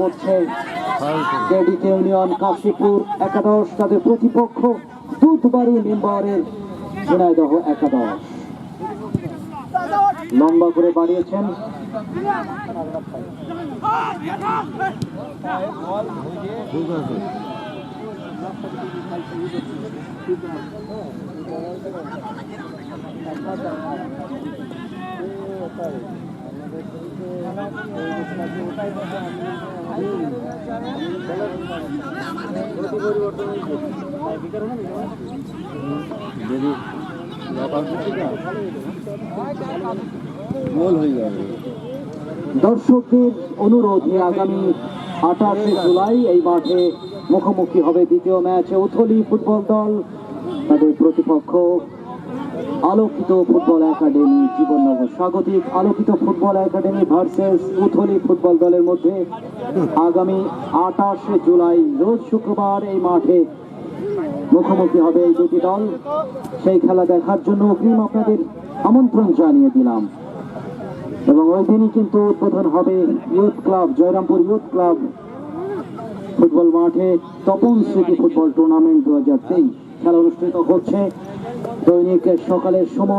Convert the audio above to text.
করছে। Credit union Kashipur একাদশ তাদের প্রতিপক্ষ দুধবাড়ি মেম্বারের ঝিনাইদহ একাদশ। লম্বা করে বাড়িয়েছেন। দর্শকদের অনুরোধে আগামী আঠাশে জুলাই এই মাঠে মুখোমুখি হবে দ্বিতীয় ম্যাচে উথলি ফুটবল দল। তাদের প্রতিপক্ষ আলোকিত ফুটবল একাডেমি জীবননগর স্বাগতিক আলোকিত football academy versus Uthli football দলের মধ্যে আগামী আঠাশে জুলাই, রোজ শুক্রবার এই মাঠে মুখোমুখি হবে এই দুটি দল। সেই খেলা দেখার জন্য অগ্রিম আপনাদের আমন্ত্রণ জানিয়ে দিলাম। এবং ওই দিনই কিন্তু উদ্বোধন হবে youth club, Jayrampur youth club football মাঠে তপন স্মৃতি ফুটবল টুর্নামেন্ট দু হাজার তেইশ। খেলা অনুষ্ঠিত হচ্ছে দৈনিক সকালের সময়